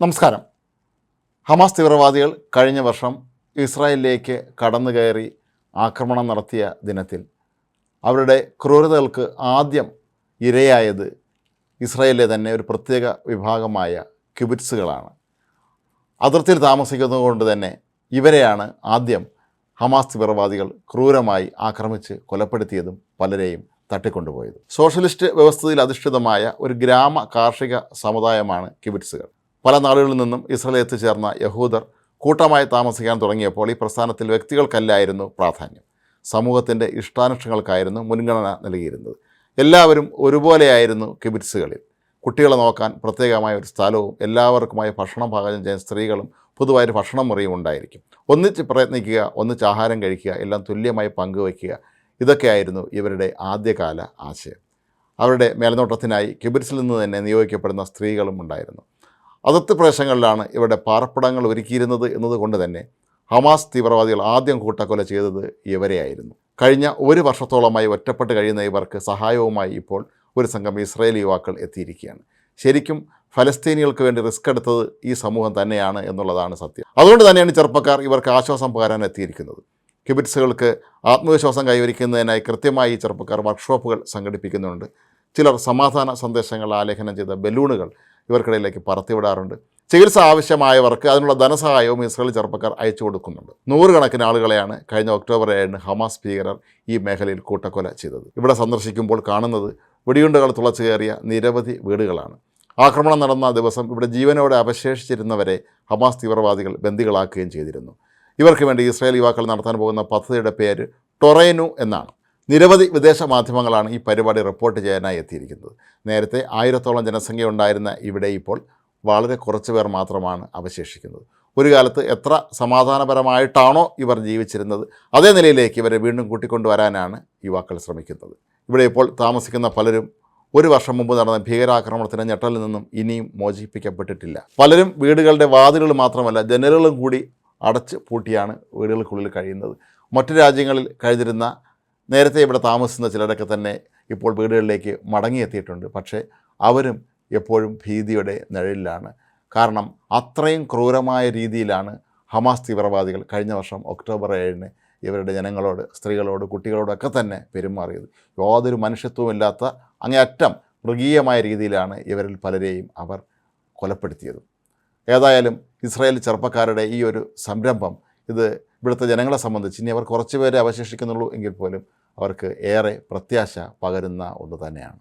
നമസ്കാരം. ഹമാസ് തീവ്രവാദികൾ കഴിഞ്ഞ വർഷം ഇസ്രായേലിലേക്ക് കടന്നു കയറി ആക്രമണം നടത്തിയ ദിനത്തിൽ അവരുടെ ക്രൂരതകൾക്ക് ആദ്യം ഇരയായത് ഇസ്രായേലിലെ തന്നെ ഒരു പ്രത്യേക വിഭാഗമായ കിബിറ്റ്സുകളാണ് അതിർത്തിയിൽ താമസിക്കുന്നതുകൊണ്ട് തന്നെ ഇവരെയാണ് ആദ്യം ഹമാസ് തീവ്രവാദികൾ ക്രൂരമായി ആക്രമിച്ച് കൊലപ്പെടുത്തിയതും പലരെയും തട്ടിക്കൊണ്ടുപോയത്. സോഷ്യലിസ്റ്റ് വ്യവസ്ഥയിൽ അധിഷ്ഠിതമായ ഒരു ഗ്രാമ കാർഷിക സമുദായമാണ് കിബിറ്റ്സുകൾ പല നാടുകളിൽ നിന്നും ഇസ്രയേൽ എത്തിച്ചേർന്ന യഹൂദർ കൂട്ടമായി താമസിക്കാൻ തുടങ്ങിയപ്പോൾ ഈ പ്രസ്ഥാനത്തിൽ വ്യക്തികൾക്കല്ലായിരുന്നു പ്രാധാന്യം. സമൂഹത്തിന്റെ ഇഷ്ടാനിഷ്ടങ്ങൾക്കായിരുന്നു മുൻഗണന നൽകിയിരുന്നത്. എല്ലാവരും ഒരുപോലെയായിരുന്നു കിബിറ്റ്സുകളിൽ കുട്ടികളെ നോക്കാൻ പ്രത്യേകമായ ഒരു സ്ഥലവും എല്ലാവർക്കുമായി ഭക്ഷണം പാചകം ചെയ്യാൻ സ്ത്രീകളും പൊതുവായൊരു ഭക്ഷണം മുറിയും ഉണ്ടായിരിക്കും. ഒന്നിച്ച് പ്രയത്നിക്കുക ഒന്നിച്ച് ആഹാരം കഴിക്കുക എല്ലാം തുല്യമായി പങ്കുവയ്ക്കുക ഇതൊക്കെയായിരുന്നു ഇവരുടെ ആദ്യകാല ആശയം. അവരുടെ മേൽനോട്ടത്തിനായി കിബിറ്റ്സിൽ നിന്ന് തന്നെ നിയോഗിക്കപ്പെടുന്ന സ്ത്രീകളും ഉണ്ടായിരുന്നു. അതിർത്തി പ്രദേശങ്ങളിലാണ് ഇവരുടെ പാർപ്പിടങ്ങൾ ഒരുക്കിയിരുന്നത് എന്നതുകൊണ്ട് തന്നെ ഹമാസ് തീവ്രവാദികൾ ആദ്യം കൂട്ടക്കൊല ചെയ്തത് ഇവരെയായിരുന്നു. കഴിഞ്ഞ ഒരു വർഷത്തോളമായി ഒറ്റപ്പെട്ട് കഴിയുന്ന ഇവർക്ക് സഹായവുമായി ഇപ്പോൾ ഒരു സംഘം ഇസ്രായേലി യുവാക്കൾ എത്തിയിരിക്കുകയാണ്. ശരിക്കും ഫലസ്തീനികൾക്ക് വേണ്ടി റിസ്ക് എടുത്തത് ഈ സമൂഹം തന്നെയാണ് എന്നുള്ളതാണ് സത്യം. അതുകൊണ്ട് തന്നെയാണ് ചെറുപ്പക്കാർ ഇവർക്ക് ആശ്വാസം പകരാൻ എത്തിയിരിക്കുന്നത്. കിബിറ്റ്സുകൾക്ക് ആത്മവിശ്വാസം കൈവരിക്കുന്നതിനായി കൃത്യമായി ഈ ചെറുപ്പക്കാർ വർക്ക്ഷോപ്പുകൾ സംഘടിപ്പിക്കുന്നുണ്ട്. ചിലർ സമാധാന സന്ദേശങ്ങൾ ആലേഖനം ചെയ്ത ബലൂണുകൾ ഇവർക്കിടയിലേക്ക് പറത്തിവിടാറുണ്ട്. ചികിത്സ ആവശ്യമായവർക്ക് അതിനുള്ള ധനസഹായവും ഇസ്രായേൽ ചെറുപ്പക്കാർ അയച്ചു കൊടുക്കുന്നുണ്ട്. നൂറുകണക്കിന് ആളുകളെയാണ് കഴിഞ്ഞ ഒക്ടോബർ ഏഴിന് ഹമാസ് ഭീകരർ ഈ മേഖലയിൽ കൂട്ടക്കൊല ചെയ്തത്. ഇവിടെ സന്ദർശിക്കുമ്പോൾ കാണുന്നത് വെടിയുണ്ടകൾ തുളച്ചു കയറിയ നിരവധി വീടുകളാണ്. ആക്രമണം നടന്ന ദിവസം ഇവിടെ ജീവനോടെ അവശേഷിച്ചിരുന്നവരെ ഹമാസ് തീവ്രവാദികൾ ബന്ദികളാക്കുകയും ചെയ്തിരുന്നു. ഇവർക്ക് വേണ്ടി ഇസ്രായേൽ യുവാക്കൾ നടത്താൻ പോകുന്ന പദ്ധതിയുടെ പേര് ടൊറേനു എന്നാണ്. നിരവധി വിദേശ മാധ്യമങ്ങളാണ് ഈ പരിപാടി റിപ്പോർട്ട് ചെയ്യാനായി എത്തിയിരിക്കുന്നത്. നേരത്തെ ആയിരത്തോളം ജനസംഖ്യ ഉണ്ടായിരുന്ന ഇവിടെ ഇപ്പോൾ വളരെ കുറച്ച് പേർ മാത്രമാണ് അവശേഷിക്കുന്നത്. ഒരു കാലത്ത് എത്ര സമാധാനപരമായിട്ടാണോ ഇവർ ജീവിച്ചിരുന്നത് അതേ നിലയിലേക്ക് ഇവരെ വീണ്ടും കൂട്ടിക്കൊണ്ടുവരാനാണ് യുവാക്കൾ ശ്രമിക്കുന്നത്. ഇവിടെ ഇപ്പോൾ താമസിക്കുന്ന പലരും ഒരു വർഷം മുമ്പ് നടന്ന ഭീകരാക്രമണത്തിന് ഞെട്ടലിൽ നിന്നും ഇനിയും മോചിപ്പിക്കപ്പെട്ടിട്ടില്ല. പലരും വീടുകളുടെ വാതിലുകൾ മാത്രമല്ല ജനലുകളും കൂടി അടച്ച് പൂട്ടിയാണ് വീടുകൾക്കുള്ളിൽ കഴിയുന്നത്. മറ്റു രാജ്യങ്ങളിൽ കഴിഞ്ഞിരുന്ന നേരത്തെ ഇവിടെ താമസിക്കുന്ന ചിലരൊക്കെ തന്നെ ഇപ്പോൾ വീടുകളിലേക്ക് മടങ്ങിയെത്തിയിട്ടുണ്ട്. പക്ഷേ അവരും എപ്പോഴും ഭീതിയുടെ നിഴലിലാണ്. കാരണം അത്രയും ക്രൂരമായ രീതിയിലാണ് ഹമാസ് തീവ്രവാദികൾ കഴിഞ്ഞ വർഷം ഒക്ടോബർ ഏഴിന് ഇവരുടെ ജനങ്ങളോട് സ്ത്രീകളോട് കുട്ടികളോടൊക്കെ തന്നെ പെരുമാറിയത്. യാതൊരു മനുഷ്യത്വമില്ലാത്ത അങ്ങേയറ്റം മൃഗീയമായ രീതിയിലാണ് ഇവരിൽ പലരെയും അവർ കൊലപ്പെടുത്തിയത്. ഏതായാലും ഇസ്രായേൽ ചെറുപ്പക്കാരുടെ ഈ ഒരു സംരംഭം ഇത് ഇവിടുത്തെ ജനങ്ങളെ സംബന്ധിച്ച് ഇനി അവർ കുറച്ച് പേരെ അവശേഷിക്കുന്നുള്ളൂ എങ്കിൽ പോലും അവർക്ക് ഏറെ പ്രത്യാശ പകരുന്ന ഒന്ന് തന്നെയാണ്.